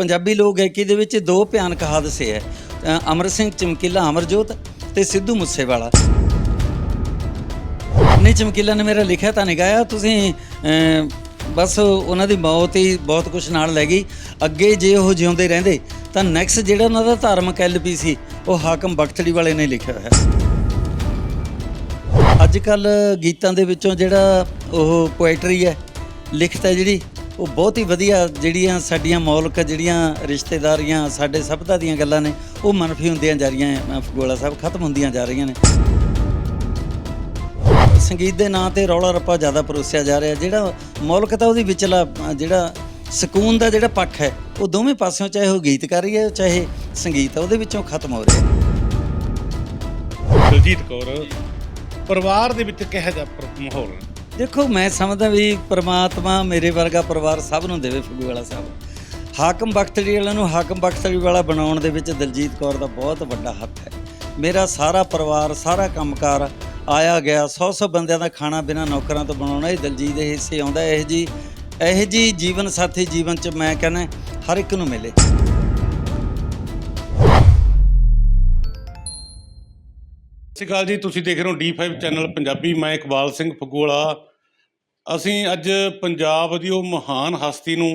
ਪੰਜਾਬੀ ਲੋਕ ਗਾਇਕੀ ਦੇ ਵਿੱਚ ਦੋ ਭਿਆਨਕ ਹਾਦਸੇ ਹੈ। ਅ, ਅਮਰ ਸਿੰਘ ਚਮਕੀਲਾ ਅਮਰਜੋਤ ਤੇ ਸਿੱਧੂ ਮੂਸੇਵਾਲਾ। ਨਹੀਂ ਚਮਕੀਲਾ ਨੇ ਮੇਰਾ ਲਿਖਿਆ ਤਾਂ ਨਹੀਂ ਗਾਇਆ। ਤੁਸੀਂ ਬਸ ਉਹਨਾਂ ਦੀ ਮੌਤ ਹੀ ਬਹੁਤ ਕੁਝ ਨਾਲ ਲੈ ਗਈ। ਅੱਗੇ ਜੇ ਉਹ ਜਿਉਂਦੇ ਰਹਿੰਦੇ ਤਾਂ ਨੈਕਸਟ ਜਿਹੜਾ ਉਹਨਾਂ ਦਾ ਧਾਰਮਿਕ ਐਲਪੀ ਸੀ ਉਹ ਹਾਕਮ ਬਖਤੜੀ ਵਾਲੇ ਨੇ ਲਿਖਿਆ ਹੈ ਅੱਜ ਕੱਲ ਗੀਤਾਂ ਦੇ ਵਿੱਚੋਂ ਜਿਹੜਾ ਉਹ ਪੋਇਟਰੀ ਹੈ ਲਿਖਤ ਹੈ ਜਿਹੜੀ ਉਹ ਬਹੁਤ ਹੀ ਵਧੀਆ ਜਿਹੜੀਆਂ ਸਾਡੀਆਂ ਮੌਲਿਕ, ਜਿਹੜੀਆਂ ਰਿਸ਼ਤੇਦਾਰੀਆਂ, ਸਾਡੇ ਸਭਤਾ ਦੀਆਂ ਗੱਲਾਂ ਨੇ, ਉਹ ਮਨਫੀ ਹੁੰਦੀਆਂ ਜਾ ਰਹੀਆਂ ਹੈ ਫਗੋਲਾ ਸਾਹਿਬ ਖਤਮ ਹੁੰਦੀਆਂ ਜਾ ਰਹੀਆਂ ਨੇ। ਸੰਗੀਤ ਦੇ ਨਾਂ ਤੇ ਰੌਲਾ ਰੱਪਾ ਜ਼ਿਆਦਾ ਪਰੋਸਿਆ ਜਾ ਰਿਹਾ। ਜਿਹੜਾ ਮੌਲਕ ਤਾਂ ਉਹਦੀ ਵਿਚਲਾ ਜਿਹੜਾ ਸਕੂਨ ਦਾ ਜਿਹੜਾ ਪੱਖ ਹੈ, ਉਹ ਦੋਵੇਂ ਪਾਸਿਓਂ ਚਾਹੇ ਉਹ ਗੀਤਕਾਰੀ ਹੈ, ਚਾਹੇ ਸੰਗੀਤ ਹੈ, ਉਹਦੇ ਵਿੱਚੋਂ ਖਤਮ ਹੋ ਰਿਹਾ। ਦਲਜੀਤ ਕੌਰ, ਪਰਿਵਾਰ ਦੇ ਵਿੱਚ ਕਿਹੋ ਜਿਹਾ ਮਾਹੌਲ? ਹੈ? ਦੇਖੋ, ਮੈਂ ਸਮਝਦਾ ਵੀ ਪ੍ਰਮਾਤਮਾ ਮੇਰੇ ਵਰਗਾ ਪਰਿਵਾਰ ਸਭ ਨੂੰ ਦੇਵੇ ਫਗੂ ਵਾਲਾ ਸਾਹਿਬ। ਹਾਕਮ ਬਖਤਰੀ ਵਾਲਿਆਂ ਨੂੰ ਹਾਕਮ ਬਖਤਰੀ ਵਾਲਾ ਬਣਾਉਣ ਦੇ ਵਿੱਚ ਦਲਜੀਤ ਕੌਰ ਦਾ ਬਹੁਤ ਵੱਡਾ ਹੱਥ ਹੈ। ਮੇਰਾ ਸਾਰਾ ਪਰਿਵਾਰ, ਸਾਰਾ ਕੰਮਕਾਰ ਆਇਆ ਗਿਆ। 100-100 ਬੰਦਿਆਂ ਦਾ ਖਾਣਾ ਬਿਨਾਂ ਨੌਕਰਾਂ ਤੋਂ ਬਣਾਉਣਾ ਇਹ ਦਲਜੀਤ ਦੇ ਹਿੱਸੇ ਆਉਂਦਾ। ਇਹ ਜੀ ਇਹ ਜੀ ਜੀਵਨ ਸਾਥੀ ਜੀਵਨ ਚ ਮੈਂ ਕਹਿੰਦਾ, ਹਰ ਇੱਕ ਨੂੰ ਮਿਲੇ। ਸਤਿ ਸ਼੍ਰੀ ਅਕਾਲ ਜੀ। ਤੁਸੀਂ ਦੇਖ ਰਹੇ ਹੋ D5 ਚੈਨਲ ਪੰਜਾਬੀ। ਮੈਂ ਇਕਬਾਲ ਸਿੰਘ ਫਗੋਲਾ ਅਸੀਂ ਅੱਜ ਪੰਜਾਬ ਦੀ ਉਹ ਮਹਾਨ ਹਸਤੀ ਨੂੰ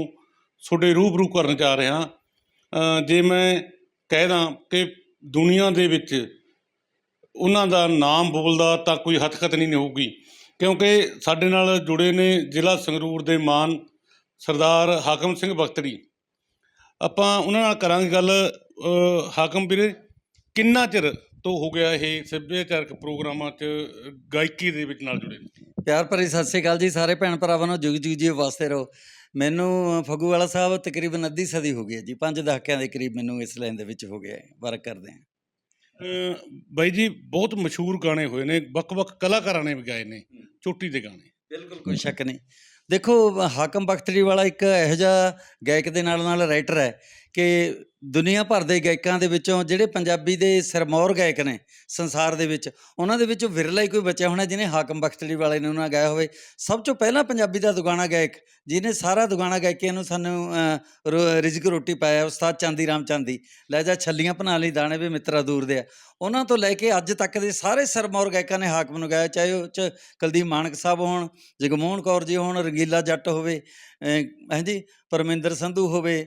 ਤੁਹਾਡੇ ਰੂਬਰੂ ਕਰਨ ਜਾ ਰਹੇ ਹਾਂ। ਜੇ ਮੈਂ ਕਹਿ ਦਾਂ ਕਿ ਦੁਨੀਆ ਦੇ ਵਿੱਚ ਉਹਨਾਂ ਦਾ ਨਾਮ ਬੋਲਦਾ ਤਾਂ ਕੋਈ ਹੱਥਕਤ ਨਹੀਂ ਹੋਊਗੀ। ਕਿਉਂਕਿ ਸਾਡੇ ਨਾਲ ਜੁੜੇ ਨੇ ਜ਼ਿਲ੍ਹਾ ਸੰਗਰੂਰ ਦੇ ਮਾਨ ਸਰਦਾਰ ਹਾਕਮ ਸਿੰਘ ਬਖਤੜੀ ਆਪਾਂ ਉਹਨਾਂ ਨਾਲ ਕਰਾਂਗੇ ਗੱਲ। ਹਾਕਮ ਵੀਰੇ, ਕਿੰਨਾ ਚਿਰ ਤੋਂ ਹੋ ਗਿਆ ਇਹ ਸੱਭਿਆਚਾਰਕ ਪ੍ਰੋਗਰਾਮਾਂ 'ਚ ਗਾਇਕੀ ਦੇ ਵਿੱਚ ਨਾਲ ਜੁੜੇ। ਪਿਆਰ ਭਰੀ ਸਤਿ ਸ੍ਰੀ ਅਕਾਲ ਜੀ ਸਾਰੇ ਭੈਣ ਭਰਾਵਾਂ ਨੂੰ ਜੁਗ ਜੁਗ ਜੀ ਵਾਸਤੇ ਰਹੋ। ਮੈਨੂੰ ਫਗੂ ਵਾਲਾ ਸਾਹਿਬ ਤਕਰੀਬਨ ਅੱਧੀ ਸਦੀ ਹੋ ਗਈ ਹੈ ਜੀ ਪੰਜ ਦਹਾਕਿਆਂ ਦੇ ਕਰੀਬ ਮੈਨੂੰ ਇਸ ਲਾਈਨ ਦੇ ਵਿੱਚ ਹੋ ਗਿਆ ਹੈ ਵਰਕ ਕਰਦੇ ਹਾਂ। ਬਾਈ ਜੀ ਬਹੁਤ ਮਸ਼ਹੂਰ ਗਾਣੇ ਹੋਏ ਨੇ ਵੱਖ-ਵੱਖ ਕਲਾਕਾਰਾਂ ਨੇ ਵੀ ਗਾਏ ਨੇ ਚੋਟੀ ਦੇ ਗਾਣੇ। ਬਿਲਕੁਲ ਕੋਈ ਸ਼ੱਕ ਨਹੀਂ। ਦੇਖੋ ਹਾਕਮ ਬਖਤਰੀ ਵਾਲਾ ਇੱਕ ਇਹੋ ਜਿਹਾ ਗਾਇਕ ਦੇ ਨਾਲ ਨਾਲ ਰਾਈਟਰ ਹੈ ਕਿ ਦੁਨੀਆ ਭਰ ਦੇ ਗਾਇਕਾਂ ਦੇ ਵਿੱਚੋਂ ਜਿਹੜੇ ਪੰਜਾਬੀ ਦੇ ਸਿਰਮੌਰ ਗਾਇਕ ਨੇ ਸੰਸਾਰ ਦੇ ਵਿੱਚ ਉਹਨਾਂ ਦੇ ਵਿੱਚੋਂ ਵਿਰਲਾ ਹੀ ਕੋਈ ਬਚਿਆ ਹੋਣਾ ਜਿਹਨੇ ਹਾਕਮ ਬਖਤੜੀ ਵਾਲੇ ਨੇ ਉਹਨਾਂ ਗਾਇਆ ਹੋਵੇ। ਸਭ ਤੋਂ ਪਹਿਲਾਂ ਪੰਜਾਬੀ ਦਾ ਦੁਗਾਣਾ ਗਾਇਕ ਜਿਹਨੇ ਸਾਰਾ ਦੁਗਾਣਾ ਗਾਇਕੀਆਂ ਨੂੰ ਸਾਨੂੰ ਰੋ- ਰਿਜ਼ਕ ਰੋਟੀ ਪਾਇਆ ਉਸਤਾਦ ਚਾਂਦੀ ਰਾਮ ਚਾਂਦੀ ਲੈ ਜਾ ਛੱਲੀਆਂ ਬਣਾ ਲਈ ਦਾਣੇ ਵੀ ਮਿੱਤਰਾ ਦੂਰ ਦੇ ਆ। ਉਹਨਾਂ ਤੋਂ ਲੈ ਕੇ ਅੱਜ ਤੱਕ ਦੇ ਸਾਰੇ ਸਰਮੌਰ ਗਾਇਕਾਂ ਨੇ ਹਾਕਮ ਨੂੰ ਗਾਇਆ ਚਾਹੇ ਉਹ ਚ ਕੁਲਦੀਪ ਮਾਨਕ ਸਾਹਿਬ ਹੋਣ ਜਗਮੋਹਨ ਕੌਰ ਜੀ ਹੋਣ ਰੰਗੀਲਾ ਜੱਟ ਹੋਵੇ ਅਹ, ਹਾਂਜੀ ਪਰਮਿੰਦਰ ਸੰਧੂ ਹੋਵੇ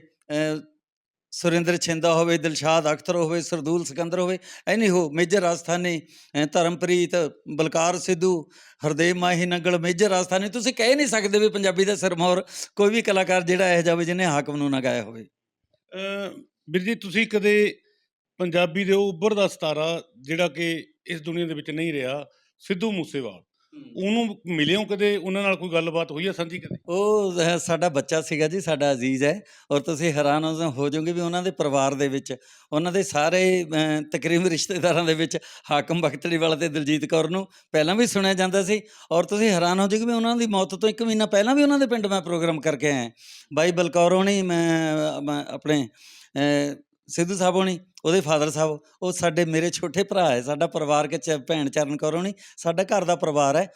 ਸੁਰਿੰਦਰ ਛਿੰਦਾ ਹੋਵੇ, ਦਿਲਸ਼ਾਦ ਅਖਤਰ ਹੋਵੇ, ਸਰਦੂਲ ਸਿਕੰਦਰ ਹੋਵੇ ਐਨੀ ਹੋ, ਮੇਜਰ ਰਾਜਸਥਾਨੀ ਧਰਮਪ੍ਰੀਤ, ਬਲਕਾਰ ਸਿੱਧੂ, ਹਰਦੇਵ ਮਾਹੀ ਨੰਗਲ, ਮੇਜਰ ਰਾਜਸਥਾਨੀ ਤੁਸੀਂ ਕਹਿ ਨਹੀਂ ਸਕਦੇ ਵੀ ਪੰਜਾਬੀ ਦਾ ਸਰਮੌਰ ਕੋਈ ਵੀ ਕਲਾਕਾਰ ਜਿਹੜਾ ਇਹੋ ਜਾਵੇ ਜਿਹਨੇ ਹਾਕਮ ਨੂੰ ਨਾ ਗਾਇਆ ਹੋਵੇ। ਵੀਰ ਜੀ, ਤੁਸੀਂ ਕਦੇ ਪੰਜਾਬੀ ਦੇ ਉਹ ਉੱਭਰਦਾ ਸਤਾਰਾ, ਜਿਹੜਾ ਕਿ ਇਸ ਦੁਨੀਆ ਦੇ ਵਿੱਚ ਨਹੀਂ ਰਿਹਾ, ਸਿੱਧੂ ਮੂਸੇਵਾਲ। ਉਹਨੂੰ ਮਿਲਿਓ ਕਦੇ ਉਹਨਾਂ ਨਾਲ ਕੋਈ ਗੱਲਬਾਤ ਹੋਈ ਹੈ ਸਾਂਝੀ ਕਦੇ? ਉਹ ਅਹ, ਸਾਡਾ ਬੱਚਾ ਸੀਗਾ ਜੀ ਸਾਡਾ ਅਜ਼ੀਜ਼ ਹੈ ਔਰ ਤੁਸੀਂ ਹੈਰਾਨ ਹੋ ਹੋ ਜਾਓਗੇ ਵੀ ਉਹਨਾਂ ਦੇ ਪਰਿਵਾਰ ਦੇ ਵਿੱਚ ਉਹਨਾਂ ਦੇ ਸਾਰੇ ਅਹ, ਤਕਰੀਬਨ ਰਿਸ਼ਤੇਦਾਰਾਂ ਦੇ ਵਿੱਚ ਹਾਕਮ ਬਖਤੜੀ ਵਾਲਾ ਤੇ ਦਿਲਜੀਤ ਕੌਰ ਨੂੰ ਪਹਿਲਾਂ ਵੀ ਸੁਣਿਆ ਜਾਂਦਾ ਸੀ ਔਰ ਤੁਸੀਂ ਹੈਰਾਨ ਹੋ ਜਾਓਗੇ ਵੀ ਉਹਨਾਂ ਦੀ ਮੌਤ ਤੋਂ ਇੱਕ ਮਹੀਨਾ ਪਹਿਲਾਂ ਵੀ ਉਹਨਾਂ ਦੇ ਪਿੰਡ ਮੈਂ ਪ੍ਰੋਗਰਾਮ ਕਰਕੇ ਆਇਆ। ਬਾਈ ਬਲਕੌਰ ਹੋਣੀ ਮੈਂ ਮੈਂ ਆਪਣੇ ਅਹ, ਸਿੱਧੂ ਸਾਹਿਬ ਹੋਣੀ ਉਹਦੇ ਫਾਦਰ ਸਾਹਿਬ ਉਹ ਸਾਡੇ ਮੇਰੇ ਛੋਟੇ ਭਰਾ ਹੈ ਸਾਡਾ ਪਰਿਵਾਰ ਕਿ ਚ- ਭੈਣ ਚਰਨ ਕੌਰ ਹੋਣੀ ਸਾਡਾ ਘਰ ਦਾ ਪਰਿਵਾਰ ਹੈ।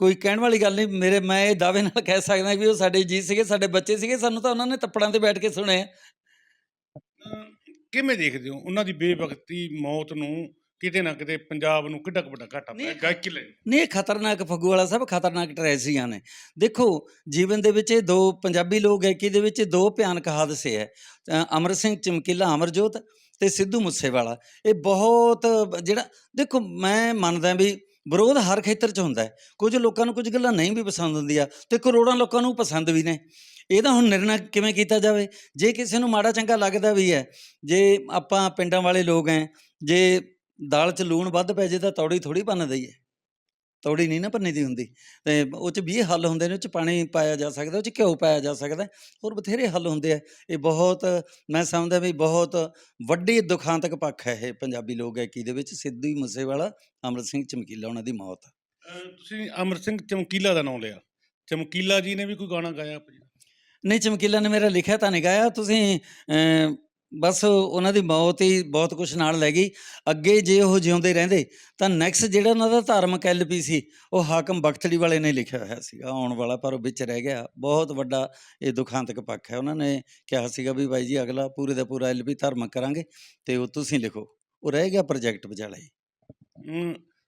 ਕੋਈ ਕਹਿਣ ਵਾਲੀ ਗੱਲ ਨਹੀਂ ਮੇਰੇ ਮੈਂ ਇਹ ਦਾਅਵੇ ਨਾਲ ਕਹਿ ਸਕਦਾ ਵੀ ਉਹ ਸਾਡੇ ਜੀ ਸੀਗੇ ਸਾਡੇ ਬੱਚੇ ਸੀਗੇ ਸਾਨੂੰ ਤਾਂ ਉਹਨਾਂ ਨੇ ਤੱਪੜਾਂ ਤੇ ਬੈਠ ਕੇ ਸੁਣਿਆ। ਅ, ਕਿਵੇਂ ਦੇਖਦੇ ਹੋ ਉਹਨਾਂ ਦੀ ਬੇਵਕਤੀ ਮੌਤ ਨੂੰ ਕਿਤੇ ਨਾ ਕਿਤੇ ਪੰਜਾਬ ਨੂੰ ਕਿੱਡਾ ਕੁ ਵੱਡਾ ਘਾਟਾ ਪਿਆ ਗਾਇਕੀ ਲਈ ਨਹੀਂ ਇਹ ਖਤਰਨਾਕ ਫੱਗੂ ਵਾਲਾ ਸਾਹਿਬ ਖਤਰਨਾਕ ਟ੍ਰੈਜਡੀਆਂ ਨੇ। ਦੇਖੋ ਜੀਵਨ ਦੇ ਵਿੱਚ ਇਹ ਦੋ ਪੰਜਾਬੀ ਲੋਕ ਗਾਇਕੀ ਦੇ ਵਿੱਚ ਦੋ ਭਿਆਨਕ ਹਾਦਸੇ ਹੈ। ਅਮਰ ਸਿੰਘ ਚਮਕੀਲਾ ਅਮਰਜੋਤ ਤੇ ਸਿੱਧੂ ਮੂਸੇਵਾਲਾ। ਇਹ ਬਹੁਤ ਜਿਹੜਾ ਦੇਖੋ ਮੈਂ ਮੰਨਦਾ ਵੀ ਵਿਰੋਧ ਹਰ ਖੇਤਰ 'ਚ ਹੁੰਦਾ ਹੈ। ਕੁਝ ਲੋਕਾਂ ਨੂੰ ਕੁਝ ਗੱਲਾਂ ਨਹੀਂ ਵੀ ਪਸੰਦ ਹੁੰਦੀਆਂ। ਤੇ ਕਰੋੜਾਂ ਲੋਕਾਂ ਨੂੰ ਪਸੰਦ ਵੀ ਨੇ। ਇਹਦਾ ਹੁਣ ਨਿਰਣਾ ਕਿਵੇਂ ਕੀਤਾ ਜਾਵੇ? ਜੇ ਕਿਸੇ ਨੂੰ ਮਾੜਾ ਚੰਗਾ ਲੱਗਦਾ ਵੀ ਹੈ ਜੇ ਆਪਾਂ ਪਿੰਡਾਂ ਵਾਲੇ ਲੋਕ ਐ ਜੇ ਦਾਲ 'ਚ ਲੂਣ ਵੱਧ ਪੈ ਜੇ ਤਾਂ ਤੌੜੀ ਥੋੜੀ ਭੰਨ ਦਈਏ। ਤੌੜੀ ਨਹੀਂ ਨਾ ਭੰਨੀ ਦੀ ਹੁੰਦੀ। ਤੇ ਉਹ 'ਚ 20 ਹੱਲ ਹੁੰਦੇ ਨੇ ਉਹ 'ਚ ਪਾਣੀ ਪਾਇਆ ਜਾ ਸਕਦਾ ਉਹ 'ਚ ਘਿਓ ਪਾਇਆ ਜਾ ਸਕਦਾ। ਹੋਰ ਬਥੇਰੇ ਹੱਲ ਹੁੰਦੇ ਆ। ਇਹ ਬਹੁਤ ਮੈਂ ਸਮਝਦਾ ਵੀ ਬਹੁਤ ਵੱਡੀ ਦੁਖਾਂਤਕ ਪੱਖ ਹੈ ਇਹ ਪੰਜਾਬੀ ਲੋਕ ਗਾਇਕੀ ਦੇ ਵਿੱਚ। ਸਿੱਧੂ ਮੂਸੇਵਾਲਾ ਅਮਰ ਸਿੰਘ ਚਮਕੀਲਾ ਉਹਨਾਂ ਦੀ ਮੌਤ। ਤੁਸੀਂ ਅਮਰ ਸਿੰਘ ਚਮਕੀਲਾ ਦਾ ਨਾਮ ਲਿਆ। ਚਮਕੀਲਾ ਜੀ ਨੇ ਵੀ ਕੋਈ ਗਾਣਾ ਗਾਇਆ? ਨਹੀਂ ਚਮਕੀਲਾ ਨੇ ਮੇਰਾ ਲਿਖਿਆ ਤਾਂ ਨਹੀਂ ਗਾਇਆ। ਤੁਸੀਂ ਬਸ ਉਹਨਾਂ ਦੀ ਮੌਤ ਹੀ ਬਹੁਤ ਕੁਝ ਨਾਲ ਲੈ ਗਈ। ਅੱਗੇ ਜੇ ਉਹ ਜਿਉਂਦੇ ਰਹਿੰਦੇ ਤਾਂ ਨੈਕਸਟ ਜਿਹੜਾ ਉਹਨਾਂ ਦਾ ਧਾਰਮਿਕ ਐਲਪੀ ਸੀ ਉਹ ਹਾਕਮ ਬਖਤੜੀ ਵਾਲੇ ਨੇ ਲਿਖਿਆ ਹੋਇਆ ਸੀਗਾ ਆਉਣ ਵਾਲਾ ਪਰ ਉਹ ਵਿੱਚ ਰਹਿ ਗਿਆ। ਬਹੁਤ ਵੱਡਾ ਇਹ ਦੁਖਾਂਤਕ ਪੱਖ ਹੈ। ਉਹਨਾਂ ਨੇ ਕਿਹਾ ਸੀਗਾ ਵੀ ਬਾਈ ਜੀ ਅਗਲਾ ਪੂਰੇ ਦਾ ਪੂਰਾ ਐਲਪੀ ਧਾਰਮਿਕ ਕਰਾਂਗੇ ਤੇ ਉਹ ਤੁਸੀਂ ਲਿਖੋ। ਉਹ ਰਹਿ ਗਿਆ ਪ੍ਰੋਜੈਕਟ ਵਿਚਾਲੇ।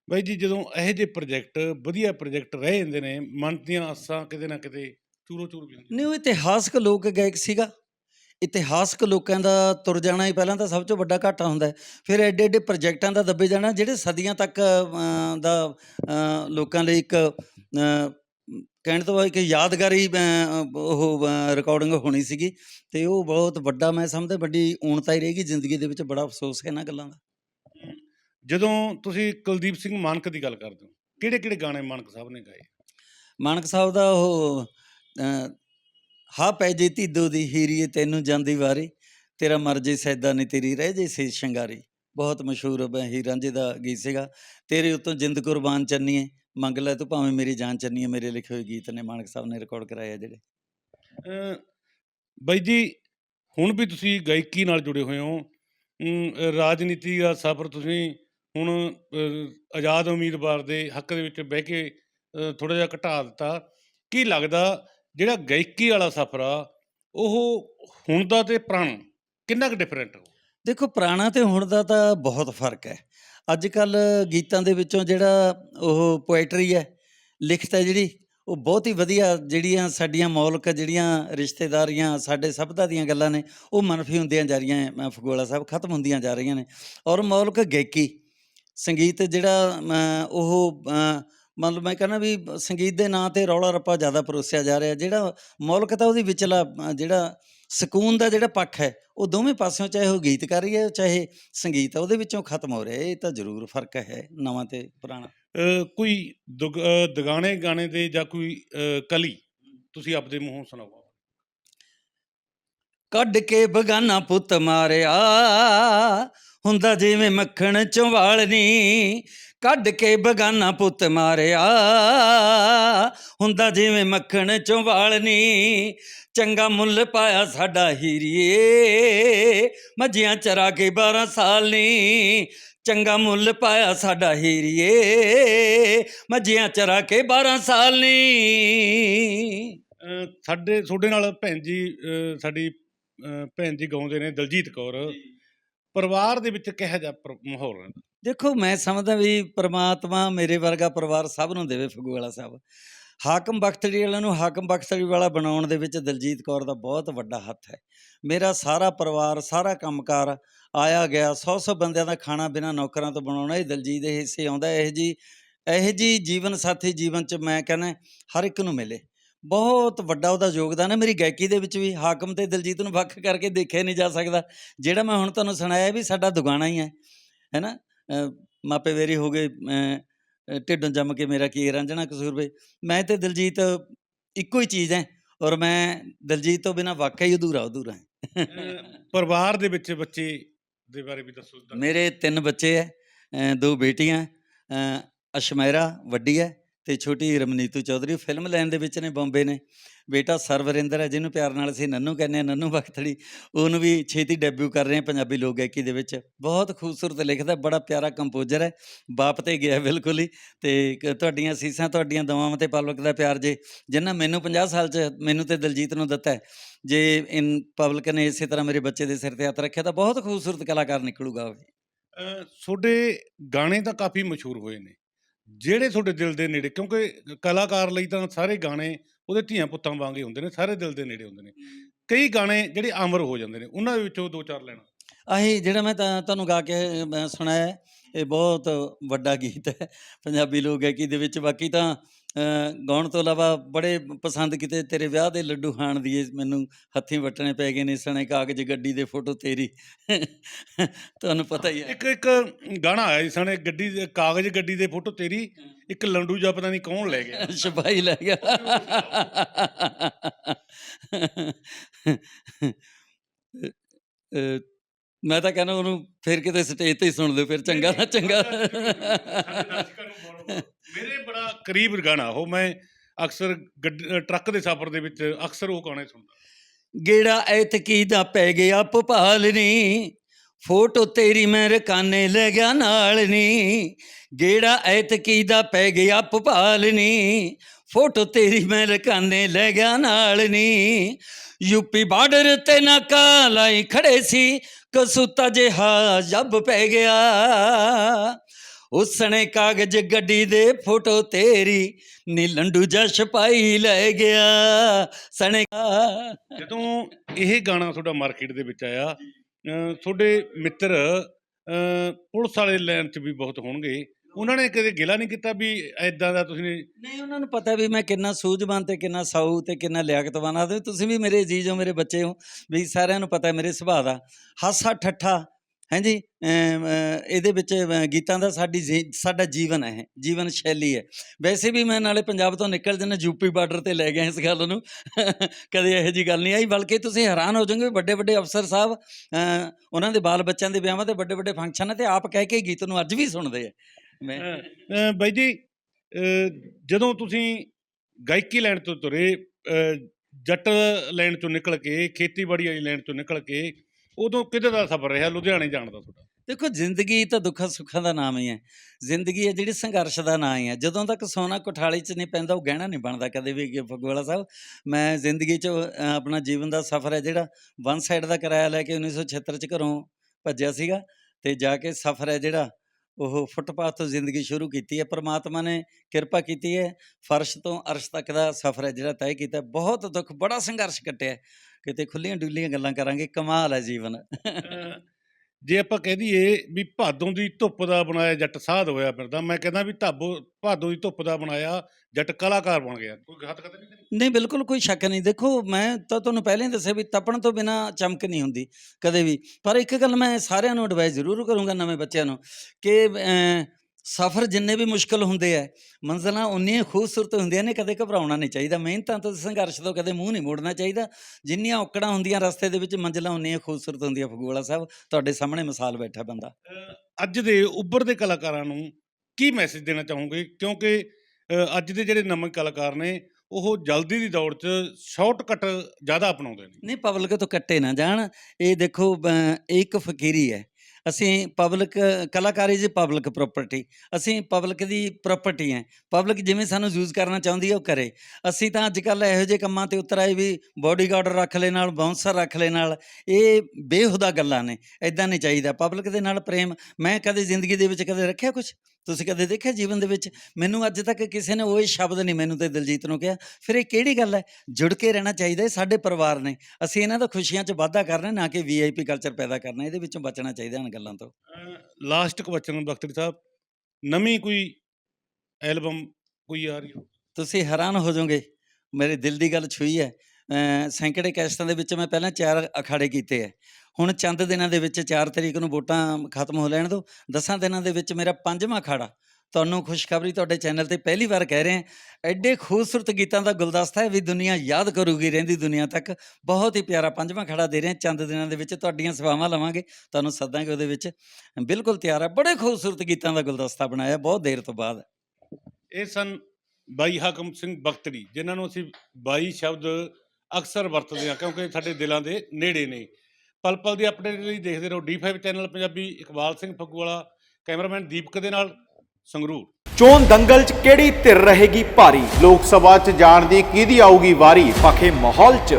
ਬਾਈ ਜੀ ਜਦੋਂ ਇਹੋ ਜਿਹੇ ਪ੍ਰੋਜੈਕਟ ਵਧੀਆ ਪ੍ਰੋਜੈਕਟ ਰਹਿ ਜਾਂਦੇ ਨੇ ਮਨ ਦੀਆਂ ਆਸਾਂ ਕਿਤੇ ਨਾ ਕਿਤੇ ਚੂਰੋ ਚੂਰ ਹੁੰਦੀਆਂ ਨਹੀਂ ਉਹ ਇਤਿਹਾਸਕ ਲੋਕ ਗਾਇਕ ਸੀਗਾ। ਇਤਿਹਾਸਕ ਲੋਕਾਂ ਦਾ ਤੁਰ ਜਾਣਾ ਹੀ ਪਹਿਲਾਂ ਤਾਂ ਸਭ ਤੋਂ ਵੱਡਾ ਘਾਟਾ ਹੁੰਦਾ ਹੈ। ਫਿਰ ਐਡੇ ਐਡੇ ਪ੍ਰੋਜੈਕਟਾਂ ਦਾ ਦੱਬੇ ਜਾਣਾ ਜਿਹੜੇ ਸਦੀਆਂ ਤੱਕ ਅ, ਦਾ ਅ, ਲੋਕਾਂ ਲਈ ਇੱਕ ਅ, ਕਹਿਣ ਤੋਂ ਬਾਅਦ ਇੱਕ ਯਾਦਗਾਰੀ ਅ, ਉਹ ਰਿਕਾਰਡਿੰਗ ਹੋਣੀ ਸੀਗੀ। ਤੇ ਉਹ ਬਹੁਤ ਵੱਡਾ ਮੈਂ ਸਮਝਦਾ ਵੱਡੀ ਊਣਤਾ ਹੀ ਰਹੇਗੀ ਜ਼ਿੰਦਗੀ ਦੇ ਵਿੱਚ ਬੜਾ ਅਫਸੋਸ ਹੈ ਇਹਨਾਂ ਗੱਲਾਂ ਦਾ। ਜਦੋਂ ਤੁਸੀਂ ਕੁਲਦੀਪ ਸਿੰਘ ਮਾਨਕ ਦੀ ਗੱਲ ਕਰਦੇ ਹੋ ਕਿਹੜੇ ਕਿਹੜੇ ਗਾਣੇ ਮਾਨਕ ਸਾਹਿਬ ਨੇ ਗਾਏ? ਮਾਨਕ ਸਾਹਿਬ ਦਾ ਉਹ ਅ, ਹਾ ਪੈ ਜੇ ਧੀਦੋ ਦੀ ਹੀਰੀਏ ਤੈਨੂੰ ਜਾਂਦੀ ਵਾਰੀ। ਤੇਰਾ ਮਰਜੇ ਸੈਦਾ ਨੇ ਤੇਰੀ, ਰਹਿ ਜੇ ਸੇ ਸ਼ਿੰਗਾਰੀ। ਬਹੁਤ ਮਸ਼ਹੂਰ ਬ- ਹੀਰ ਰਾਂਝੇ ਦਾ ਗੀਤ ਸੀਗਾ। ਤੇਰੇ ਉੱਤੋਂ ਜਿੰਦ ਕੁਰਬਾਨ ਚੰਨੀਏ ਮੰਗ ਲੈ ਤੂੰ ਭਾਵੇਂ ਮੇਰੀ ਜਾਨ ਚੰਨੀਏ ਮੇਰੇ ਲਿਖੇ ਹੋਏ ਗੀਤ ਨੇ ਮਾਨਕ ਸਾਹਿਬ ਨੇ ਰਿਕਾਰਡ ਕਰਾਏ ਜਿਹੜੇ। ਬਾਈ ਜੀ, ਹੁਣ ਵੀ ਤੁਸੀਂ ਗਾਇਕੀ ਨਾਲ ਜੁੜੇ ਹੋਏ ਹੋ। ਰਾਜਨੀਤੀ ਦਾ ਸਫ਼ਰ ਤੁਸੀਂ ਹੁਣ ਆਜ਼ਾਦ ਉਮੀਦਵਾਰ ਦੇ ਹੱਕ ਦੇ ਵਿੱਚ ਬਹਿ ਕੇ ਥੋੜਾ ਜਿਹਾ ਘਟਾ ਦਿੱਤਾ। ਕੀ ਲੱਗਦਾ ਜਿਹੜਾ ਗਾਇਕੀ ਵਾਲਾ ਸਫ਼ਰ ਆ ਉਹ ਹੁਣ ਦਾ ਤੇ ਪੁਰਾਣਾ ਕਿੰਨਾ ਕੁ ਡਿਫਰੈਂਟ ਹੋ ਦੇਖੋ ਪੁਰਾਣਾ ਤੇ ਹੁਣ ਦਾ ਤਾਂ ਬਹੁਤ ਫ਼ਰਕ ਹੈ। ਅੱਜ ਕੱਲ ਗੀਤਾਂ ਦੇ ਵਿੱਚੋਂ ਜਿਹੜਾ ਉਹ ਪੋਇਟਰੀ ਹੈ ਲਿਖਤ ਹੈ ਜਿਹੜੀ ਉਹ ਬਹੁਤ ਹੀ ਵਧੀਆ ਜਿਹੜੀਆਂ ਸਾਡੀਆਂ ਮੌਲਿਕ ਜਿਹੜੀਆਂ ਰਿਸ਼ਤੇਦਾਰੀਆਂ ਸਾਡੇ ਸਭਤਾ ਦੀਆਂ ਗੱਲਾਂ ਨੇ ਉਹ ਮਨਫੀ ਹੁੰਦੀਆਂ ਜਾ ਰਹੀਆਂ ਹੈ, ਅ, ਸਾਹਿਬ ਖਤਮ ਹੁੰਦੀਆਂ ਜਾ ਰਹੀਆਂ ਨੇ। ਔਰ ਮੌਲਿਕ ਗਾਇਕੀ ਸੰਗੀਤ ਜਿਹੜਾ ਉਹ ਮਤਲਬ ਮੈਂ ਕਹਿੰਦਾ ਵੀ ਸੰਗੀਤ ਦੇ ਨਾਂ ਤੇ ਰੌਲਾ ਰੱਪਾ ਜ਼ਿਆਦਾ ਪਰੋਸਿਆ ਜਾ ਰਿਹਾ। ਜਿਹੜਾ ਮੌਲਿਕਤਾ ਉਹਦੀ ਵਿਚਲਾ ਜਿਹੜਾ ਸਕੂਨ ਦਾ ਜਿਹੜਾ ਪੱਖ ਹੈ ਉਹ ਦੋਵੇਂ ਪਾਸਿਓਂ ਚਾਹੇ ਉਹ ਗੀਤਕਾਰੀ ਹੈ ਚਾਹੇ ਸੰਗੀਤ ਹੈ ਉਹਦੇ ਵਿੱਚੋਂ ਖਤਮ ਹੋ ਰਿਹਾ। ਇਹ ਤਾਂ ਜ਼ਰੂਰ ਫ਼ਰਕ ਹੈ ਨਵਾਂ ਤੇ ਪੁਰਾਣਾ। ਕੋਈ ਦਗਾਣੇ ਗਾਣੇ ਦੇ ਜਾਂ ਕੋਈ ਕਲੀ ਤੁਸੀਂ ਆਪਦੇ ਮੂੰਹੋਂ ਸੁਣਾਓ। ਕੱਢ ਕੇ ਬਗਾਨਾ ਪੁੱਤ ਮਾਰਿਆ ਹੁੰਦਾ ਜਿਵੇਂ ਮੱਖਣ ਚੋਂ ਵਾਲਨੀ ਕੱਢ ਕੇ ਬਗਾਨਾ ਪੁੱਤ ਮਾਰਿਆ। ਹੁੰਦਾ ਜਿਵੇਂ ਮੱਖਣ ਚੋਂ ਵਾਲਨੀ ਚੰਗਾ ਮੁੱਲ ਪਾਇਆ ਸਾਡਾ ਹੀਰੀਏ। ਮੱਝੀਆਂ ਚਰਾ ਕੇ 12 ਸਾਲ ਨੀ ਚੰਗਾ ਮੁੱਲ ਪਾਇਆ ਸਾਡਾ ਹੀਰੀਏ। ਮੱਝੀਆਂ ਚਰਾ ਕੇ 12 ਸਾਲ ਨੀ। ਸਾਡੇ ਤੁਹਾਡੇ ਨਾਲ ਭੈਣ ਜੀ ਸਾਡੀ ਭੈਣ ਜੀ ਗਾਉਂਦੇ ਨੇ ਦਲਜੀਤ ਕੌਰ। ਪਰਿਵਾਰ ਦੇ ਵਿੱਚ ਕਿਹੋ ਜਿਹਾ ਪਰ- ਮਾਹੌਲ ਰਹਿੰਦਾ? ਦੇਖੋ, ਮੈਂ ਸਮਝਦਾ ਵੀ ਪ੍ਰਮਾਤਮਾ ਮੇਰੇ ਵਰਗਾ ਪਰਿਵਾਰ ਸਭ ਨੂੰ ਦੇਵੇ ਫਗੂਵਾਲਾ ਸਾਹਿਬ। ਹਾਕਮ ਬਖਤੜੀ ਵਾਲਿਆਂ ਨੂੰ ਹਾਕਮ ਬਖਤੜੀ ਵਾਲਾ ਬਣਾਉਣ ਦੇ ਵਿੱਚ ਦਲਜੀਤ ਕੌਰ ਦਾ ਬਹੁਤ ਵੱਡਾ ਹੱਥ ਹੈ। ਮੇਰਾ ਸਾਰਾ ਪਰਿਵਾਰ, ਸਾਰਾ ਕੰਮਕਾਰ ਆਇਆ ਗਿਆ। 100-100 ਬੰਦਿਆਂ ਦਾ ਖਾਣਾ ਬਿਨਾਂ ਨੌਕਰਾਂ ਤੋਂ ਬਣਾਉਣਾ ਇਹ ਦਲਜੀਤ ਦੇ ਹਿੱਸੇ ਆਉਂਦਾ। ਇਹ ਜੀ ਇਹ ਜੀ ਜੀਵਨ ਸਾਥੀ ਜੀਵਨ ਚ ਮੈਂ ਕਹਿੰਦਾ, ਹਰ ਇੱਕ ਨੂੰ ਮਿਲੇ। ਬਹੁਤ ਵੱਡਾ ਉਹਦਾ ਯੋਗਦਾਨ ਹੈ। ਮੇਰੀ ਗਾਇਕੀ ਦੇ ਵਿੱਚ ਵੀ ਹਾਕਮ ਤੇ ਦਲਜੀਤ ਨੂੰ ਵੱਖ ਕਰਕੇ ਦੇਖਿਆ ਨਹੀਂ ਜਾ ਸਕਦਾ। ਜਿਹੜਾ ਮੈਂ ਹੁਣ ਤੁਹਾਨੂੰ ਸੁਣਾਇਆ ਵੀ ਸਾਡਾ ਦੁਗਾਣਾ ਹੀ ਹੈ ਹੈਨਾ ਮਾਪੇ ਵੇਰੀ ਹੋ ਗਏ ਢਿੱਡੋਂ ਜੰਮ ਕੇ ਮੇਰਾ ਕੀ ਰੰਜਣਾ ਕਸੂਰ ਵੇ ਮੈਂ ਤੇ ਦਿਲਜੀਤ ਇੱਕੋ ਹੀ ਚੀਜ਼ ਹੈ ਔਰ ਮੈਂ ਦਿਲਜੀਤ ਤੋਂ ਬਿਨਾ ਵਾਕਿਆ ਹੀ ਅਧੂਰਾ ਅਧੂਰਾ ਹੈ। ਪਰਿਵਾਰ ਦੇ ਵਿੱਚ ਬੱਚੇ ਦੇ ਬਾਰੇ ਵੀ ਦੱਸੋ। ਮੇਰੇ ਤਿੰਨ ਬੱਚੇ ਅ, ਦੋ ਬੇਟੀਆਂ ਅਸ਼ਮੈਰਾ ਵੱਡੀ ਹੈ ਤੇ ਛੋਟੀ ਰਮਨੀਤੂ ਚੌਧਰੀ ਫਿਲਮ ਲੈਣ ਦੇ ਵਿੱਚ ਨੇ, ਬੰਬੇ ਨੇ। ਬੇਟਾ ਸਰਵਰਿੰਦਰ ਹੈ, ਜਿਹਨੂੰ ਪਿਆਰ ਨਾਲ ਅਸੀਂ ਨੰਨੂ ਕਹਿੰਦੇ ਆ ਨੰਨੂ ਬਖਤੜੀ। ਉਹਨੂੰ ਵੀ ਛੇਤੀ ਡੈਬਿਊ ਕਰ ਰਹੇ ਆ ਪੰਜਾਬੀ ਲੋਕ ਗਾਇਕੀ ਦੇ ਵਿੱਚ। ਬਹੁਤ ਖੂਬਸੂਰਤ ਲਿਖਦਾ, ਬੜਾ ਪਿਆਰਾ ਕੰਪੋਜ਼ਰ ਹੈ। ਬਾਪ ਤੇ ਗਿਆ ਬਿਲਕੁਲ ਹੀ। ਤੇ ਕ- ਤੁਹਾਡੀਆਂ ਸੀਸਾਂ ਤੁਹਾਡੀਆਂ ਦਵਾਵਾਂ ਤੇ ਪਬਲਿਕ ਦਾ ਪਿਆਰ ਜੇ ਜਿੰਨਾ ਮੈਨੂੰ 50 ਸਾਲ ਚ ਮੈਨੂੰ ਤੇ ਦਲਜੀਤ ਨੂੰ ਦਿੱਤਾ ਹੈ, ਜੇ ਇਨ ਪਬਲਿਕ ਨੇ ਇਸੇ ਤਰ੍ਹਾਂ ਮੇਰੇ ਬੱਚੇ ਦੇ ਸਿਰ ਤੇ ਹੱਥ ਰੱਖਿਆ, ਤਾਂ ਬਹੁਤ ਖੂਬਸੂਰਤ ਕਲਾਕਾਰ ਨਿਕਲੂਗਾ ਉਹ ਤੁਹਾਡੇ ਗਾਣੇ ਤਾਂ ਕਾਫੀ ਮਸ਼ਹੂਰ ਹੋਏ ਨੇ। ਜਿਹੜੇ ਤੁਹਾਡੇ ਦਿਲ ਦੇ ਨੇੜੇ ਕਿਉਂਕਿ ਕਲਾਕਾਰ ਲਈ ਤਾਂ ਸਾਰੇ ਗਾਣੇ ਉਹਦੇ ਧੀਆਂ ਪੁੱਤਾਂ ਵਾਂਗੇ ਹੁੰਦੇ ਨੇ ਸਾਰੇ ਦਿਲ ਦੇ ਨੇੜੇ ਹੁੰਦੇ ਨੇ। ਕਈ ਗਾਣੇ ਜਿਹੜੇ ਅਮਰ ਹੋ ਜਾਂਦੇ ਨੇ ਉਹਨਾਂ ਦੇ ਵਿੱਚੋਂ ਦੋ ਚਾਰ ਲੈਣਾ। ਆਹੀ ਜਿਹੜਾ ਮੈਂ ਤੁਹਾਨੂੰ ਗਾ ਕੇ ਸੁਣਾਇਆ ਇਹ ਬਹੁਤ ਵੱਡਾ ਗੀਤ ਹੈ। ਪੰਜਾਬੀ ਲੋਕ ਗਾਇਕੀ ਦੇ ਵਿੱਚ ਬਾਕੀ ਤਾਂ ਗਾਉਣ ਤੋਂ ਇਲਾਵਾ ਬੜੇ ਪਸੰਦ ਕੀਤੇ ਤੇਰੇ ਵਿਆਹ ਦੇ ਲੱਡੂ ਖਾਣ ਦੀ ਮੈਨੂੰ ਹੱਥੀਂ ਵਟਣੇ ਪੈ ਗਏ ਨੇ ਸਣੇ ਕਾਗਜ਼ ਗੱਡੀ ਦੇ ਫੋਟੋ ਤੇਰੀ। ਤੁਹਾਨੂੰ ਪਤਾ ਹੀ ਹੈ। ਇੱਕ ਇੱਕ ਗਾਣਾ ਆਇਆ ਜੀ ਸਾਨੇ ਗੱਡੀ ਦੇ ਕਾਗਜ਼ ਗੱਡੀ ਦੇ ਫੋਟੋ ਤੇਰੀ ਇੱਕ ਲੰਡੂ ਜਾਂ ਪਤਾ ਨਹੀਂ ਕੌਣ ਲੈ ਗਿਆ। ਸਿਪਾਹੀ ਲੈ ਗਿਆ। ਮੈਂ ਤਾਂ ਕਹਿੰਦਾ ਉਹਨੂੰ ਫਿਰ ਕਿਤੇ ਸਟੇਜ ਤੇ ਹੀ ਸੁਣ ਲਿਓ ਫਿਰ ਚੰਗਾ ਚੰਗਾ। ਕਰੀਬ ਗਾਣਾ, ਉਹ ਮੈਂ ਅਕਸਰ ਟਰੱਕ ਦੇ ਸਫ਼ਰ ਦੇ ਵਿੱਚ ਅਕਸਰ ਉਹ ਗਾਣੇ ਸੁਣਦਾ। ਗੇੜਾ ਐਤਕੀ ਦਾ ਪੈ ਗਿਆ ਭੋਪਾਲ ਨੀ, ਫੋਟੋ ਤੇਰੀ ਮੈਂ ਰਕਾਨੇ ਲੈ ਗਿਆ ਨਾਲ ਨੀ। ਗੇੜਾ ਐਤਕੀ ਦਾ ਪੈ ਗਿਆ ਭੋਪਾਲ ਨੀ, ਫੋਟੋ ਤੇਰੀ ਮੈਂ ਰਕਾਨੇ ਲੈ ਗਿਆ ਨਾਲ ਨੀ। ਯੂਪੀ ਬਾਰਡਰ ਤੇ ਨਾਕਾ ਲਾਈ ਖੜੇ ਸੀ, ਕਸੂਤਾ ਜਿਹਾ ਜੱਬ ਪੈ ਗਿਆ। ਉਸਨੇ ਕਾਗਜ਼ ਗੱਡੀ ਦੇ ਫੋਟੋ ਤੇਰੀ ਨੀ ਲੰਡੂ ਜਾ ਛਪਾਈ ਲੈ ਗਿਆ। ਸਣੇ ਜਦੋਂ ਇਹ ਗਾਣਾ ਤੁਹਾਡਾ ਮਾਰਕੀਟ ਦੇ ਵਿੱਚ ਆਇਆ ਅਹ ਤੁਹਾਡੇ ਮਿੱਤਰ ਅਹ ਪੁਲਿਸ ਵਾਲੇ ਲਾਈਨ 'ਚ ਵੀ ਬਹੁਤ ਹੋਣਗੇ। ਉਹਨਾਂ ਨੇ ਕਦੇ ਗਿਲਾ ਨਹੀਂ ਕੀਤਾ ਵੀ ਐਦਾਂ ਦਾ ਤੁਸੀਂ ਨਹੀਂ ਉਹਨਾਂ ਨੂੰ ਪਤਾ ਵੀ ਮੈਂ ਕਿੰਨਾ ਸੂਝਵਾਨ ਤੇ ਕਿੰਨਾ ਸਾਊ ਤੇ ਕਿੰਨਾ ਲਿਆਕਤਵਾਨ ਆ ਤੇ ਤੁਸੀਂ ਵੀ ਮੇਰੇ ਅਜ਼ੀਜ਼ ਹੋ ਮੇਰੇ ਬੱਚੇ ਹੋ ਵੀ ਸਾਰਿਆਂ ਨੂੰ ਪਤਾ ਮੇਰੇ ਸੁਭਾਅ ਦਾ। ਹਾਸਾ ਠੱਠਾ ਹਾਂਜੀ? ਇਹਦੇ ਵਿੱਚ ਗੀਤਾਂ ਦਾ ਸਾਡੀ ਜੀ- ਸਾਡਾ ਜੀਵਨ ਹੈ ਜੀਵਨ ਸ਼ੈਲੀ ਹੈ। ਵੈਸੇ ਵੀ ਮੈਂ ਨਾਲੇ ਪੰਜਾਬ ਤੋਂ ਨਿਕਲ ਜਨਾ ਯੂਪੀ ਬਾਰਡਰ ਤੇ ਲੈ ਗਿਆ ਇਸ ਗੱਲ ਨੂੰ। ਕਦੇ ਇਹੋ ਜੀ ਗੱਲ ਨਹੀਂ ਆਈ, ਬਲਕਿ ਤੁਸੀਂ ਹੈਰਾਨ ਹੋ ਜਾਓਗੇ ਵੱਡੇ ਵੱਡੇ ਅਫਸਰ ਸਾਹਿਬ ਉਹਨਾਂ ਦੇ ਬਾਲ ਬੱਚਿਆਂ ਦੇ ਵਿਆਹਾਂ ਤੇ ਵੱਡੇ ਵੱਡੇ ਫੰਕਸ਼ਨ ਤੇ ਆਪ ਕਹਿ ਕੇ ਗੀਤ ਨੂੰ ਅੱਜ ਵੀ ਸੁਣਦੇ ਆ। ਮੈਂ ਬਾਈ ਜੀ ਜਦੋਂ ਤੁਸੀਂ ਗਾਇਕੀ ਲੈਣ ਤੋਂ ਤੁਰੇ ਜੱਟ ਲੈਣ ਤੋਂ ਨਿਕਲ ਕੇ, ਖੇਤੀਬਾੜੀ ਵਾਲੀ ਲੈਣ ਤੋਂ ਨਿਕਲ ਕੇ ਉਦੋਂ ਕਿਤੇ ਦਾ ਸਫ਼ਰ ਰਿਹਾ? ਲੁਧਿਆਣੇ ਜਾਣ ਦਾ ਤੁਹਾਡਾ। ਦੇਖੋ, ਜ਼ਿੰਦਗੀ ਤਾਂ ਦੁੱਖਾਂ ਸੁੱਖਾਂ ਦਾ ਨਾਮ ਹੀ ਹੈ। ਜ਼ਿੰਦਗੀ ਹੈ ਜਿਹੜੀ ਸੰਘਰਸ਼ ਦਾ ਨਾਮ ਹੀ ਹੈ। ਜਦੋਂ ਤੱਕ ਸੋਨਾ ਕੋਠਾਲੀ 'ਚ ਨਹੀਂ ਪੈਂਦਾ, ਉਹ ਗਹਿਣਾ ਨਹੀਂ ਬਣਦਾ ਕਦੇ ਵੀ ਫਗਵਾਲਾ ਸਾਹਿਬ। ਮੈਂ ਜ਼ਿੰਦਗੀ 'ਚ ਆਪਣਾ ਜੀਵਨ ਦਾ ਸਫ਼ਰ ਹੈ ਜਿਹੜਾ ਵਨ ਸਾਈਡ ਦਾ ਕਿਰਾਇਆ, ਲੈ ਕੇ 1976 'ਚ ਘਰੋਂ ਭੱਜਿਆ ਸੀਗਾ ਤੇ ਜਾ ਕੇ ਸਫ਼ਰ ਹੈ ਜਿਹੜਾ ਉਹ ਫੁੱਟਪਾਥ ਤੋਂ ਜ਼ਿੰਦਗੀ ਸ਼ੁਰੂ ਕੀਤੀ ਹੈ। ਪ੍ਰਮਾਤਮਾ ਨੇ ਕਿਰਪਾ ਕੀਤੀ ਹੈ। ਫਰਸ਼ ਤੋਂ ਅਰਸ਼ ਤੱਕ ਦਾ ਸਫ਼ਰ ਹੈ ਜਿਹੜਾ ਤੈਅ ਕੀਤਾ। ਬਹੁਤ ਦੁੱਖ, ਬੜਾ ਸੰਘਰਸ਼ ਕੱਟਿਆ। ਕਿਤੇ ਖੁੱਲੀਆਂ ਡੁੱਲੀਆਂ ਗੱਲਾਂ ਕਰਾਂਗੇ ਕਮਾਲ ਹੈ ਜੀਵਨ। ਜੇ ਆਪਾਂ ਕਹਿ ਦਈਏ ਵੀ ਭਾਦੋਂ ਦੀ ਧੁੱਪ ਦਾ ਬਣਾਇਆ ਜੱਟ ਸਾਧ ਹੋਇਆ ਫਿਰਦਾ ਮੈਂ ਕਹਿੰਦਾ ਵੀ ਧਾਬੋ ਭਾਦੋਂ ਦੀ ਧੁੱਪ ਦਾ ਬਣਾਇਆ ਜੱਟ ਕਲਾਕਾਰ ਬਣ ਗਿਆ। ਕੋਈ ਹੱਥ ਕਦੇ ਨਹੀਂ ਨਹੀਂ ਬਿਲਕੁਲ ਕੋਈ ਸ਼ੱਕ ਨਹੀਂ। ਦੇਖੋ ਮੈਂ ਤਾਂ ਤੁਹਾਨੂੰ ਪਹਿਲਾਂ ਹੀ ਦੱਸਿਆ ਵੀ ਤਪਣ ਤੋਂ ਬਿਨਾ ਚਮਕ ਨਹੀਂ ਹੁੰਦੀ ਕਦੇ ਵੀ। ਪਰ ਇੱਕ ਗੱਲ ਮੈਂ ਸਾਰਿਆਂ ਨੂੰ ਐਡਵਾਈਸ ਜ਼ਰੂਰ ਕਰੂੰਗਾ ਨਵੇਂ ਬੱਚਿਆਂ ਨੂੰ ਕਿ ਸਫ਼ਰ ਜਿੰਨੇ ਵੀ ਮੁਸ਼ਕਲ ਹੁੰਦੇ ਆ ਮੰਜ਼ਲਾਂ ਉਨੀਆਂ ਖੂਬਸੂਰਤ ਹੁੰਦੀਆਂ ਨੇ ਕਦੇ ਘਬਰਾਉਣਾ ਨਹੀਂ ਚਾਹੀਦਾ। ਮਿਹਨਤਾਂ ਤੋਂ ਸੰਘਰਸ਼ ਤੋਂ ਕਦੇ ਮੂੰਹ ਨਹੀਂ ਮੋੜਨਾ ਚਾਹੀਦਾ। ਜਿੰਨੀਆਂ ਔਕੜਾਂ ਹੁੰਦੀਆਂ ਰਸਤੇ ਦੇ ਵਿੱਚ ਮੰਜ਼ਲਾਂ ਉਨੀਆਂ ਖੂਬਸੂਰਤ ਹੁੰਦੀਆਂ। ਫਗੂਵਾਲਾ ਸਾਹਿਬ ਤੁਹਾਡੇ ਸਾਹਮਣੇ ਮਿਸਾਲ ਬੈਠਾ ਬੰਦਾ। ਅੱਜ ਦੇ ਉੱਭਰਦੇ ਕਲਾਕਾਰਾਂ ਨੂੰ ਕੀ ਮੈਸੇਜ ਦੇਣਾ ਚਾਹੋਗੇ? ਕਿਉਂਕਿ ਅੱਜ ਦੇ ਜਿਹੜੇ ਨਵੇਂ ਕਲਾਕਾਰ ਨੇ ਉਹ ਜਲਦੀ ਦੀ ਦੌੜ 'ਚ ਸ਼ਾਰਟਕਟ ਜ਼ਿਆਦਾ ਅਪਣਾਉਂਦੇ ਨੇ। ਨਹੀਂ ਪਬਲਿਕ ਤੋਂ ਕੱਟੇ ਨਾ ਜਾਣ। ਇਹ ਦੇਖੋ ਇਹ ਇੱਕ ਫਕੀਰੀ ਹੈ। ਅਸੀਂ ਪਬਲਿਕ ਕਲਾਕਾਰੀ ਜੀ ਪਬਲਿਕ ਪ੍ਰਾਪਰਟੀ ਅਸੀਂ ਪਬਲਿਕ ਦੀ ਪ੍ਰਾਪਰਟੀ ਹੈ ਪਬਲਿਕ ਜਿਵੇਂ ਸਾਨੂੰ ਯੂਜ਼ ਕਰਨਾ ਚਾਹੁੰਦੀ ਹੈ ਉਹ ਕਰੇ। ਅਸੀਂ ਤਾਂ ਅੱਜ ਕੱਲ ਇਹੋ ਜਿਹੇ ਕੰਮਾਂ ਤੇ ਉਤਰ ਆਏ ਵੀ ਬਾਡੀਗਾਰਡ ਰੱਖ ਲੈ ਨਾਲ ਬਾਉਂਸਰ ਰੱਖ ਲੈ ਨਾਲ। ਇਹ ਬੇਹੁਦਾ ਗੱਲਾਂ ਨੇ ਐਦਾਂ ਨਹੀਂ ਚਾਹੀਦਾ। ਪਬਲਿਕ ਦੇ ਨਾਲ ਪ੍ਰੇਮ, ਮੈਂ ਕਦੇ ਜ਼ਿੰਦਗੀ ਦੇ ਵਿੱਚ ਕਦੇ ਰੱਖਿਆ ਕੁਝ ਤੁਸੀਂ ਕਦੇ ਦੇਖਿਆ ਜੀਵਨ ਦੇ ਵਿੱਚ? ਮੈਨੂੰ ਅੱਜ ਤੱਕ ਕਿਸੇ ਨੇ ਉਹ ਸ਼ਬਦ ਨਹੀਂ ਮੈਨੂੰ ਤੇ ਦਿਲਜੀਤ ਨੂੰ ਕਿਹਾ। ਫਿਰ ਇਹ ਕਿਹੜੀ ਗੱਲ ਹੈ? ਜੁੜ ਕੇ ਰਹਿਣਾ ਚਾਹੀਦਾ ਇਹ ਸਾਡੇ ਪਰਿਵਾਰ ਨੇ। ਅਸੀਂ ਇਹਨਾਂ ਦਾ ਖੁਸ਼ੀਆਂ 'ਚ ਵਾਧਾ ਕਰਨਾ ਨਾ ਕਿ ਵੀਆਈਪੀ ਕਲਚਰ ਪੈਦਾ ਕਰਨਾ ਇਹਦੇ ਵਿੱਚੋਂ ਬਚਣਾ ਚਾਹੀਦਾ ਇਹਨਾਂ ਗੱਲਾਂ ਤੋਂ। ਲਾਸਟ ਕੁਐਸਚਨ ਬਖਤਰੀ ਸਾਹਿਬ ਨਵੀਂ ਕੋਈ ਐਲਬਮ ਕੋਈ ਆ ਰਹੀ ਹੋ? ਤੁਸੀਂ ਹੈਰਾਨ ਹੋ ਜਾਓਗੇ ਮੇਰੇ ਦਿਲ ਦੀ ਗੱਲ ਛੂਈ ਹੈ। ਸੈਂਕੜੇ ਕੈਸਟਾਂ ਦੇ ਵਿੱਚ ਮੈਂ ਪਹਿਲਾਂ ਚਾਰ ਅਖਾੜੇ ਕੀਤੇ ਹੈ ਹੁਣ ਚੰਦ ਦਿਨਾਂ ਦੇ ਵਿੱਚ 4 ਤਰੀਕ ਨੂੰ ਵੋਟਾਂ ਖਤਮ ਹੋ ਲੈਣ ਦੋ। ਦਸਾਂ ਦਿਨਾਂ ਦੇ ਵਿੱਚ ਮੇਰਾ ਪੰਜਵਾਂ ਅਖਾੜਾ। ਤੁਹਾਨੂੰ ਖੁਸ਼ਖਬਰੀ ਤੁਹਾਡੇ ਚੈਨਲ ਤੇ ਪਹਿਲੀ ਵਾਰ ਕਹਿ ਰਹੇ ਹਾਂ ਐਡੇ ਖੂਬਸੂਰਤ ਗੀਤਾਂ ਦਾ ਗੁਲਦਸਤਾ ਹੈ ਵੀ ਦੁਨੀਆ ਯਾਦ ਕਰੂਗੀ ਰਹਿੰਦੀ ਦੁਨੀਆ ਤੱਕ। ਬਹੁਤ ਹੀ ਪਿਆਰਾ ਪੰਜਵਾਂ ਖੜਾ ਦੇ ਰਹੇ ਹਾਂ ਚੰਦ ਦਿਨਾਂ ਦੇ ਵਿੱਚ। ਤੁਹਾਡੀਆਂ ਸੇਵਾਵਾਂ ਲਵਾਂਗੇ, ਤੁਹਾਨੂੰ ਸੱਦਾਂਗੇ ਉਹਦੇ ਵਿੱਚ। ਬਿਲਕੁਲ ਤਿਆਰ ਹੈ ਬੜੇ ਖੂਬਸੂਰਤ ਗੀਤਾਂ ਦਾ ਗੁਲਦਸਤਾ ਬਣਾਇਆ, ਬਹੁਤ ਦੇਰ ਤੋਂ ਬਾਅਦ। ਇਹ ਸਨ ਬਾਈ ਹਾਕਮ ਸਿੰਘ ਬਖਤਰੀ, ਜਿਨ੍ਹਾਂ ਨੂੰ ਅਸੀਂ ਬਾਈ ਸ਼ਬਦ ਅਕਸਰ ਵਰਤਦੇ ਹਾਂ, ਕਿਉਂਕਿ ਸਾਡੇ ਦਿਲਾਂ ਦੇ ਨੇੜੇ ਨੇ। ਪਲ ਪਲ ਦੀ ਅਪਡੇਟ ਲਈ ਦੇਖਦੇ ਰਹੋ D5 channel Punjabi Iqbal Singh Phagguwala cameraman Deepak ਦੇ ਨਾਲ ਸੰਗਰੂਰ। ਚੋਣ ਦੰਗਲ 'ਚ ਕਿਹੜੀ ਧਿਰ ਰਹੇਗੀ ਭਾਰੀ? ਲੋਕ ਸਭਾ 'ਚ ਜਾਣ ਦੀ ਕਿਹਦੀ ਆਊਗੀ ਵਾਰੀ? ਪਖੇ ਮਾਹੌਲ 'ਚ।